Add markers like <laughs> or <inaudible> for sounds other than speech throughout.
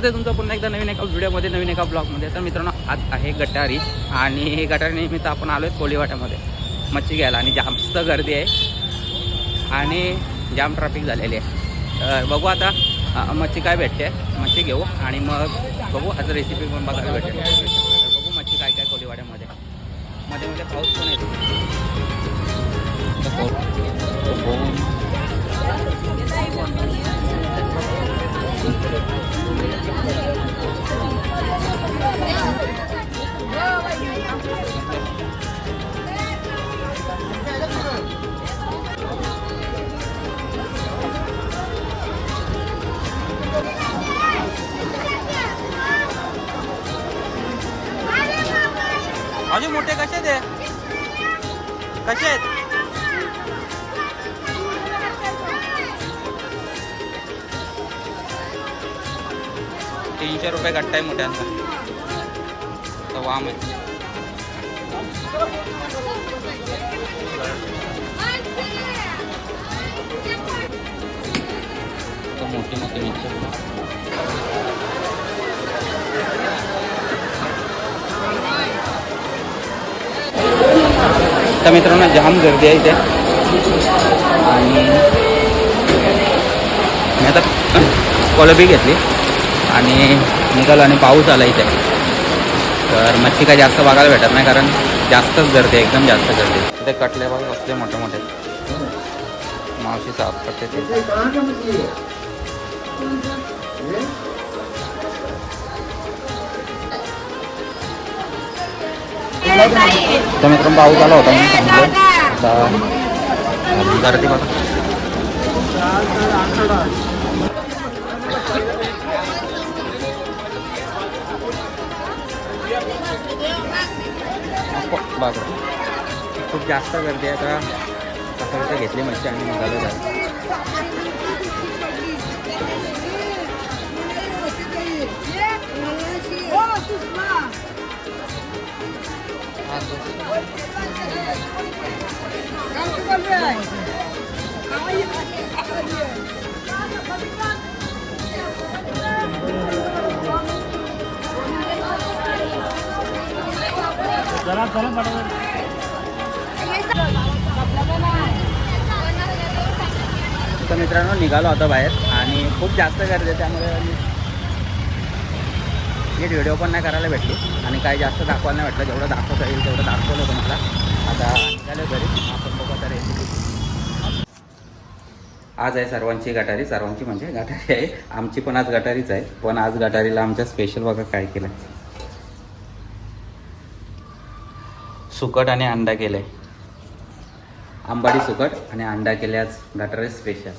स्वागत आहे तुमचं पुन्हा एकदा नवीन एका व्हिडिओमध्ये नवीन एका ब्लॉगमध्ये तर मित्रांनो आज आहे गटारी. आणि गटारी निमित्त आपण आलो आहे कोळीवाट्यामध्ये मच्छी घ्यायला. आणि जास्त गर्दी आहे. आणि जाम ट्रॅफिक झालेली आहे. तर बघू आता मच्छी काय भेटते. मच्छी घेऊ. आणि मग बघू आता रेसिपी पण बघायला भेटेल बघू मच्छी काय काय कोळीवाड्यामध्ये. मध्ये मध्ये पाऊस पण येतो. अजून मोठे कसे आहेत? कसे आहेत? तीनशे रुपये गट्टा आहे मोठ्यांचा. तर वाम आहे. मोठी मोठी मिक्सर तर मित्रांनो जाम गर्दी आहे इथे. आणि मी आता कोलंबी घेतली. आणि निघालो आणि पाऊस आला इथे. तर मच्छी काय जास्त बघायला भेटत नाही कारण जास्तच गर्दी आहे एकदम जास्त गर्दी तिथे इथे कटले बघ असले मोठे मोठे. मावशी साफ करते ते. तर मित्रांनो पाऊस आला होता मी सांगतो आता गर्दी बघा. बापरे खूप जास्त गर्दी आहे आता कसं कसं घेतली मच्छी आणि निघालो जाईल Thank you. जात तर मित्रांनो निघालो आता बाहेर आणि खूप जास्त गर्दी आहे त्यामुळे नीट व्हिडिओ पण नाही करायला भेटली आणि काही जास्त दाखवायला नाही भेटलं. जेवढं दाखवता येईल तेवढं दाखवलं होतं मला आता निघालो घरी. आपण बघू आता आज आहे सर्वांची गटारी. सर्वांची म्हणजे गटारी आहे. आमची पण आज गटारीच आहे. पण आज गटारीला आमच्या स्पेशल बघा काय केलं सुकट आणि अंडा केलंय. आंबाडी सुकट आणि अंडा केल्याच गटर गटारी स्पेशल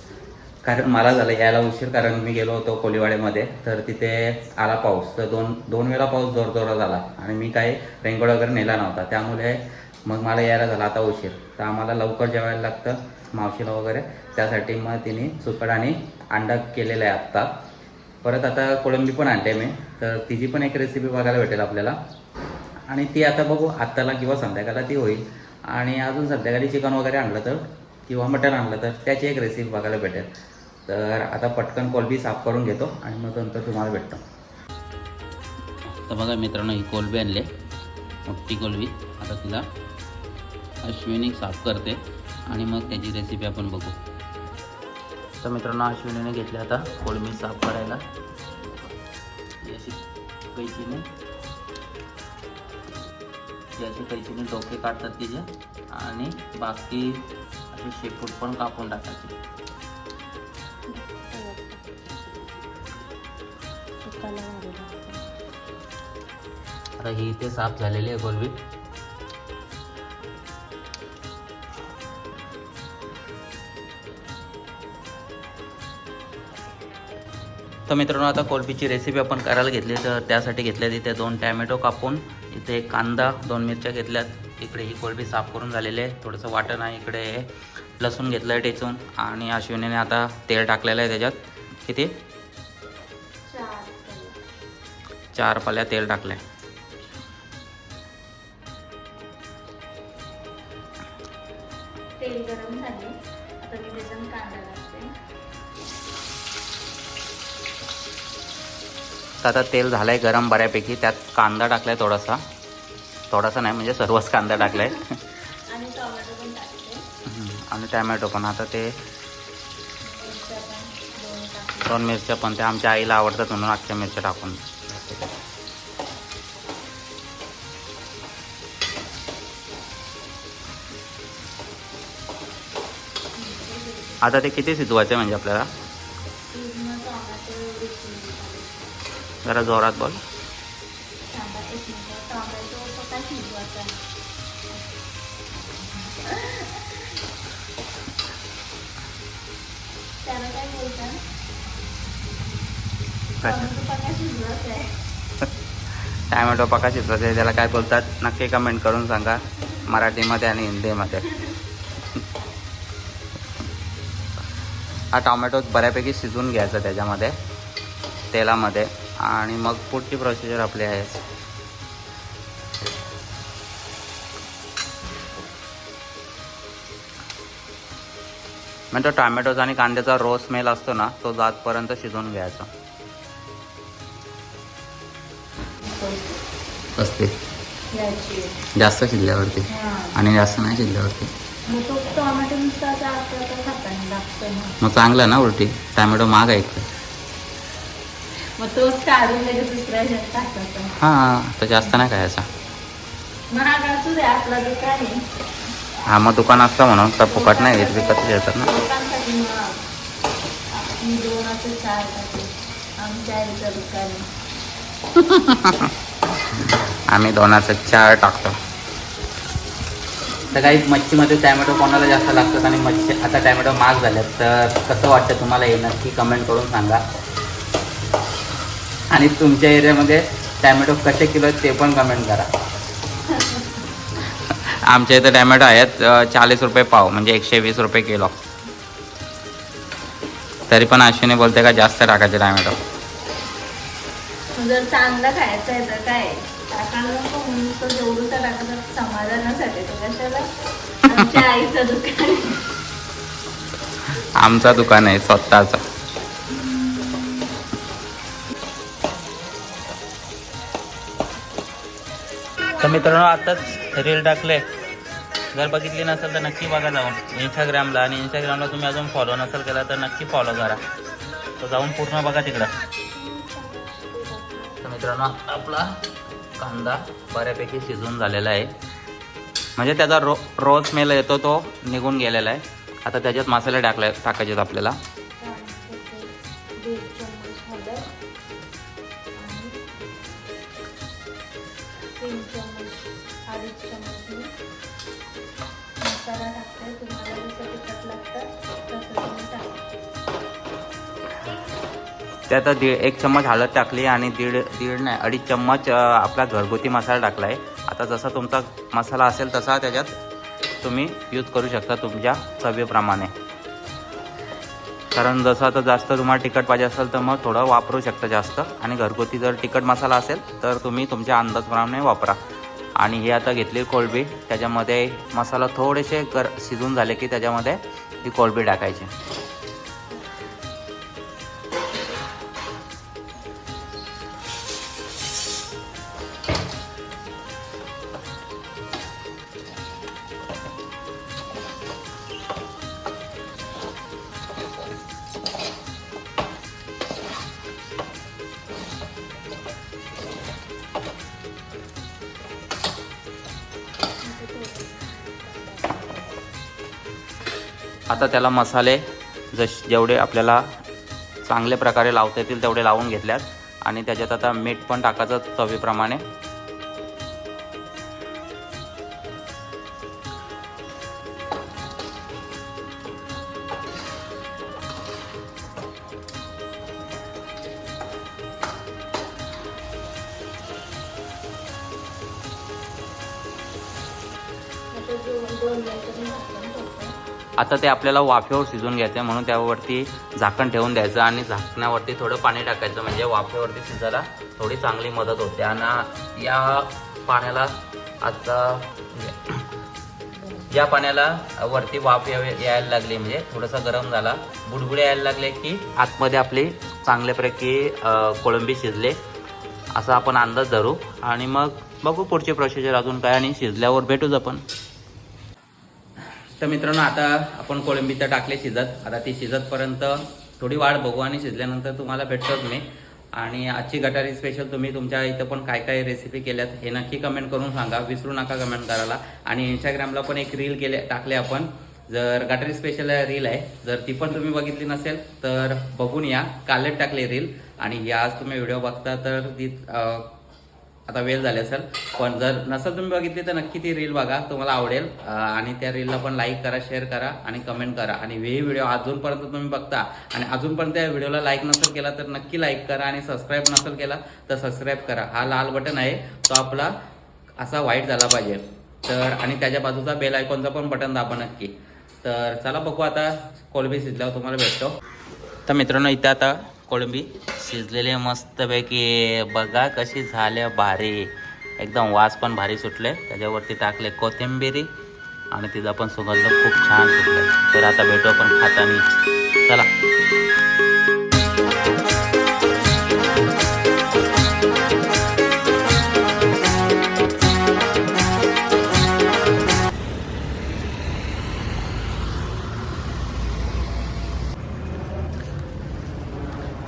कारण मला झालं यायला उशीर कारण मी गेलो होतो कोलीवाड्यामध्ये. तर तिथे आला पाऊस. तर दोन दोन वेळा पाऊस जोरजोरात आला आणि मी काही रेनकोट वगैरे नेला नव्हता. त्यामुळे मग मला यायला झाला आता उशीर. तर आम्हाला लवकर जेवायला लागतं मावशीला वगैरे. त्यासाठी मग तिने सुकट आणि अंडा केलेला आहे आत्ता. परत आता कोळंबी पण आणते मी. तर तिची पण एक रेसिपी बघायला भेटेल आपल्याला. आणि ती आता बघू आत्ताला किंवा संध्याकाळला ती होईल. आणि अजून संध्याकाळी चिकन वगैरे आणलं तर किंवा मटण आणलं तर त्याची एक रेसिपी बघायला भेटेल. तर आता पटकन कोलबी साफ करून घेतो आणि मग नंतर तुम्हाला भेटतो. तर बघा मित्रांनो ही कोलबी आणले. मोठी कोलबी. आता तिला अश्विनी साफ करते आणि मग त्याची रेसिपी आपण बघू. तर मित्रांनो अश्विनीने घेतली आता कोलबी साफ करायला. अशी कैचीने ती अशी कैचीने डोके काढतात तिचे आणि बाकी असे शेपूट पण कापून टाकायचे आता ही इथे साफ झालेली आहे कोलबी तर मित्रांनो आता कोलबीची रेसिपी आपण करायला घेतली तर त्यासाठी घेतल्या तिथे दोन टॅमॅटो कापून. इथे एक कांदा दोन मिरच्या घेतल्यात. इकडे ही कोलबी साफ करून झालेली आहे. थोडंसं वाटण आहे इकडे. लसूण घेतलं आहे टेचून आणि अश्विनीने आता तेल टाकलेलं आहे त्याच्यात. किती? चार पाल्या. तेल टाकलं आहे तर आता तेल झालं आहे गरम बऱ्यापैकी. त्यात कांदा टाकला आहे थोडासा. थोडासा नाही म्हणजे सर्वच कांदा टाकला <laughs> आहे आणि टोमॅटो पण. आता ते दोन मिरच्या पण त्या आमच्या आईला आवडतात म्हणून अख्ख्या मिरच्या टाकून. आता ते किती शिजवायचे म्हणजे आपल्याला? जरा जोरात बोल. टोमॅटो पका शिजवायचे त्याला काय बोलतात? नक्की कमेंट करून सांगा मराठीमध्ये आणि हिंदीमध्ये. हा टोमॅटो बऱ्यापैकी शिजून घ्यायचा त्याच्यामध्ये. तेलामध्ये. आणि मग पुढची प्रोसिजर आपली आहे. म्हणजे तो टोमॅटोचा आणि कांद्याचा रो स्मेल असतो ना तो जातपर्यंत शिजवून घ्यायचा. असते जास्त शिजल्यावरती? आणि जास्त नाही शिजल्यावरती? मग चांगलं ना उलटी? टॅमॅटो महाग आहे मग तोच काढून लगेच दुसऱ्या ह्याच्यात टाकायचा. हां. तर जास्त नाही खायचा. महाग असू दे आपला दुकान आहे. हा मग दुकान असतं म्हणून तर फुकट नाही घेत विकत घेतात ना. लोकांसाठी महाग मी दोनाचे चार टाकले आमच्या आईचं दुकान आहे. <laughs> आम्ही दोनाचं चार टाकतो. तर काही मच्छीमध्ये टॅमॅटो कोणाला जास्त लागतात आणि मच्छी आता टॅमॅटो महाग झाल्यात तर कसं वाटतं तुम्हाला हे नक्की कमेंट करून सांगा. आणि तुमच्या एरियामध्ये टॅमॅटो कसे किलो आहेत ते पण कमेंट करा. आमच्या इथं टॅमॅटो आहेत चाळीस रुपये पाव म्हणजे एकशे वीस रुपये किलो. तरी पण अश्विनी बोलते का जास्त टाकायचे टॅमॅटो. जर चांगलं खायचं आहे तर काय? टाकायला नको म्हणून तो जेवढूचा टाकत समाधानासाठी तो कशाला? आमच्या आईचं दुकान आहे. आमचं दुकान आहे स्वतःचं. मित्रांनो आताच रील टाकले जर बघितली नसेल तर नक्की बघा जाऊन. इंस्टाग्रामला आणि इंस्टाग्रामला तुम्ही अजून फॉलो नसेल केला तर नक्की फॉलो करा. तर जाऊन पूर्ण बघा तिकडं. तर मित्रांनो आपला कांदा बऱ्यापैकी शिजून झालेला आहे. म्हणजे त्याचा रो रोज स्मेल येतो तो निघून गेलेला आहे. आता त्याच्यात मसाले टाकले टाकायचे आहेत आपल्याला. मसाला टाकते. तुम्हाला जसं तिखट लागतं तसं तुम्ही टाका. त्यात दीड एक चम्मच हळद टाकली आणि दीड दीड नाही अडीच चम्मच आपला घरगुती मसाला टाकला आहे आता जसा तुमचा मसाला असेल तसा त्याच्यात तुम्ही यूज करू शकता तुमच्या चवीप्रमाणे. कारण जसं आता जास्त तुम्हाला तिखट पाहिजे असेल तर मग थोडं वापरू शकता जास्त. आणि घरगुती जर तिखट मसाला असेल तर तुम्ही तुमच्या अंदाजप्रमाणे वापरा. आणि हे आता घेतली कोळंबी. त्याच्यामध्ये मसाला थोडेसे गर शिजून झाले की त्याच्यामध्ये ती कोळंबी टाकायची. आता त्याला मसाले जश जेवढे आपल्याला चांगल्या प्रकारे लावता येतील तेवढे लावून घेतल्यात. आणि त्याच्यात आता मीठ पण टाकायचं चवीप्रमाणे. दोन आता ते आपल्याला वाफेवर शिजून घ्यायचं आहे म्हणून त्यावरती झाकण ठेवून द्यायचं आणि झाकण्यावरती थोडं पाणी टाकायचं म्हणजे वाफेवरती शिजायला थोडी चांगली मदत होते. आणि या पाण्याला आता <clears throat> या पाण्याला वरती वाफ यावे- यायला लागली म्हणजे थोडासा गरम झाला. बुडबुडे यायला लागले की आतमध्ये आपली चांगल्यापैकी कोळंबी शिजले. असा आपण अंदाज धरू. आणि मग बघू पुढचे प्रोसिजर अजून काय आणि शिजल्यावर भेटूच आपण. तर मित्रांनो आता आपण कोळंबी तर टाकले शिजत. आता ती शिजतपर्यंत थोडी वाढ बघू आणि शिजल्यानंतर तुम्हाला भेटतोच मी आणि आजची गटारी स्पेशल तुम्ही तुमच्या इथं पण काय काय रेसिपी केल्यात हे नक्की कमेंट करून सांगा. विसरू नका कमेंट करायला. आणि इंस्टाग्रामला पण एक रील केले टाकले आपण. जर गटारी स्पेशल रील आहे जर ती पण तुम्ही बघितली नसेल तर बघून या. कालच टाकले रील आणि ही आज तुम्ही व्हिडिओ बघता तर ती आता वेळ झाले असेल. पण जर नसेल तुम्ही बघितली तर नक्की ती रील बघा. तुम्हाला आवडेल. आणि त्या रीलला पण लाईक करा शेअर करा आणि कमेंट करा. आणि हे व्हिडिओ अजूनपर्यंत तुम्ही बघता आणि अजूनपर्यंत या व्हिडिओला लाईक नसेल केला तर नक्की लाईक करा आणि सबस्क्राईब नसेल केला तर सबस्क्राईब करा. हा लाल बटन आहे. तो आपला असा वाईट झाला पाहिजे. तर आणि त्याच्या बाजूचा बेल आयकॉनचा पण बटन दाबा नक्की. तर चला बघू आता कोलबी शिजल्यावर तुम्हाला भेटतो. तर मित्रांनो इथे आता कोळंबी शिजलेली मस्तपैकी. बघा कशी झाल्या भारी. एकदम वास पण भारी सुटले. त्याच्यावरती टाकले कोथिंबिरी आणि तिचा पण सुगंध खूप छान सुटले. तर आता भेटू आपण खातानी. चला.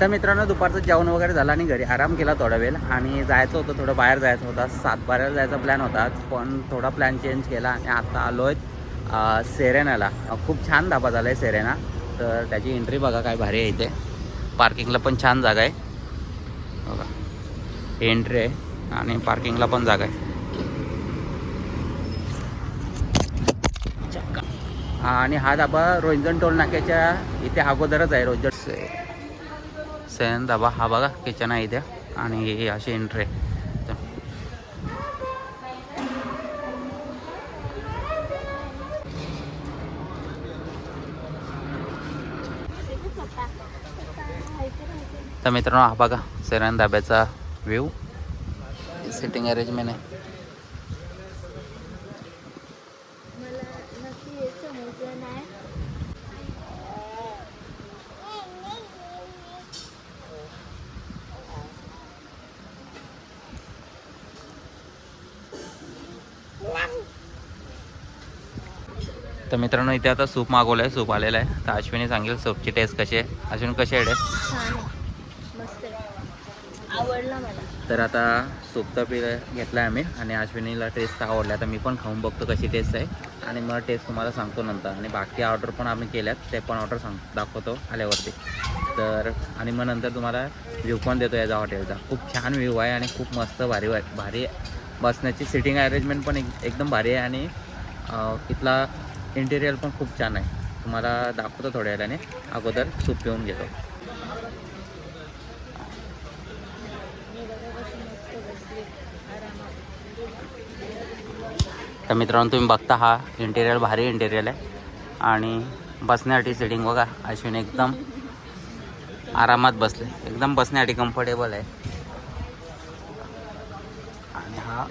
तर मित्रांनो दुपारचं जेवण वगैरे झालं आणि घरी आराम केला थोडा वेळ. आणि जायचं होतं थोडं बाहेर जायचं होता. सातबाऱ्याला जायचा प्लॅन होता पण थोडा प्लॅन चेंज केला आणि आता आलो आहे सेरेनाला खूप छान धाबा झाला आहे सेरेना तर त्याची एंट्री बघा काय भारी आहे इथे. पार्किंगला पण छान जागा आहे. बघा. एंट्री आहे आणि पार्किंगला पण जागा आहे. चक्का. आणि हा धाबा रोहिंजन टोल नाक्याच्या इथे अगोदरच आहे रोहिंजन सैन धाबा हा बघा किचन आहे इथे. आणि ही अशी एंट्री आहे तर तर मित्रांनो हा बघा सैरान धाब्याचा व्ह्यू सिटिंग अरेंजमेंट आहे मला नक्की हे समजलं नाही तर मित्रांनो इथे आता सूप मागवलं आहे सूप आलेलं आहे. तर अश्विनी सांगेल सूपची टेस्ट कशी आहे. अश्विनी कशी आहे आवडला मला. तर आता सूप तर पिलं घेतला आहे आम्ही आणि अश्विनीला टेस्ट आवडला तर मी पण खाऊन बघतो कशी टेस्ट आहे. आणि मग टेस्ट तुम्हाला सांगतो नंतर. आणि बाकी ऑर्डर पण आम्ही केल्यात. ते पण ऑर्डर सांग दाखवतो आल्यावरती. तर आणि मग नंतर तुम्हाला व्ह्यू पण देतो याचा हॉटेलचा खूप छान व्ह्यू आहे आणि खूप मस्त भारी भारी बसण्याची सिटिंग अरेंजमेंट पण एक एकदम भारी आहे. आणि तिथला इंटेरियर पण खूप छान आहे. तुम्हाला दाखवतो थोड्या वेळाने अगोदर सूप पिऊन घेतो. तर मित्रांनो तुम्ही बघता हा इंटेरियर भारी इंटेरियर आहे. आणि बसण्यासाठी सिटिंग बघा. अश्विन एकदम आरामात बसले. एकदम बसण्यासाठी कम्फर्टेबल आहे आणि हा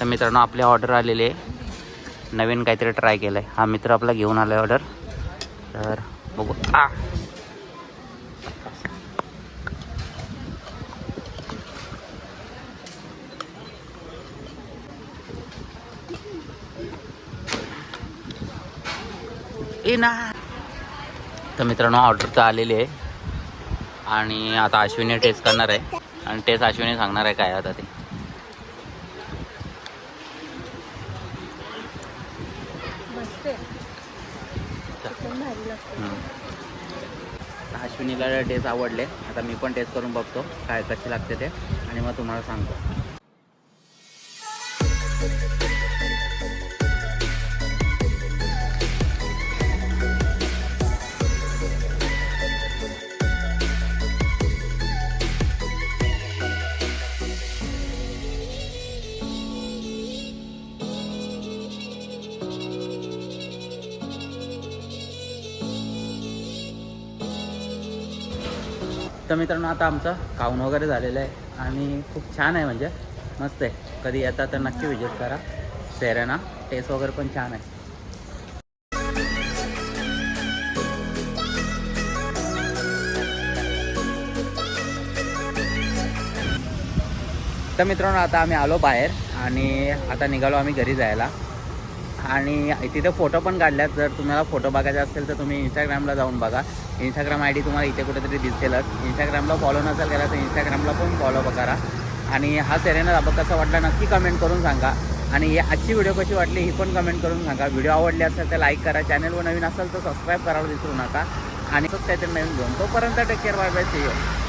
तर मित्रांनो आपली ऑर्डर आलेली आहे. नवीन काहीतरी ट्राय केलं आहे हा मित्र आपला घेऊन आला आहे ऑर्डर तर बघू. आ. ना. तर मित्रांनो ऑर्डर तर आलेली आहे. आणि आता अश्विनी टेस्ट करणार आहे. आणि टेस्ट अश्विनी सांगणार आहे काय आता ते मस्त आहे एकदम भारी लागतं हम्म. आता अश्विनीला टेस्ट आवडले. आता मी पण टेस्ट करून बघतो काय कसे लागते ते आणि मग तुम्हाला सांगतो. तर मित्रांनो आता आमचं खाऊन वगैरे झालेलं आहे आणि खूप छान आहे म्हणजे. मस्त आहे. कधी येता तर नक्की विजिट करा. सेरेना टेस्ट वगैरे पण छान आहे. तर मित्रांनो आता आम्ही आलो बाहेर आणि आता निघालो आम्ही घरी जायला. आणि तिथे फोटो पण काढल्यात. जर तुम्हाला फोटो बघायचा असेल तर तुम्ही इंस्टाग्रामला जाऊन बघा. इंस्टाग्राम आय डी तुम्हाला इथे कुठेतरी दिसेलच. इंस्टाग्रामला फॉलो नसेल केला तर इंस्टाग्रामला पण फॉलो करा. आणि हा सेरेना दाबा कसा वाटला नक्की कमेंट करून सांगा. आणि हे आजची व्हिडिओ कशी वाटली ही पण कमेंट करून सांगा. व्हिडिओ आवडली असेल तर लाईक करा. चॅनलवर नवीन असेल तर सबस्क्राईब करायला विसरू नका. आणि फक्त काहीतरी नवीन घेऊन तोपर्यंत take care bye bye see you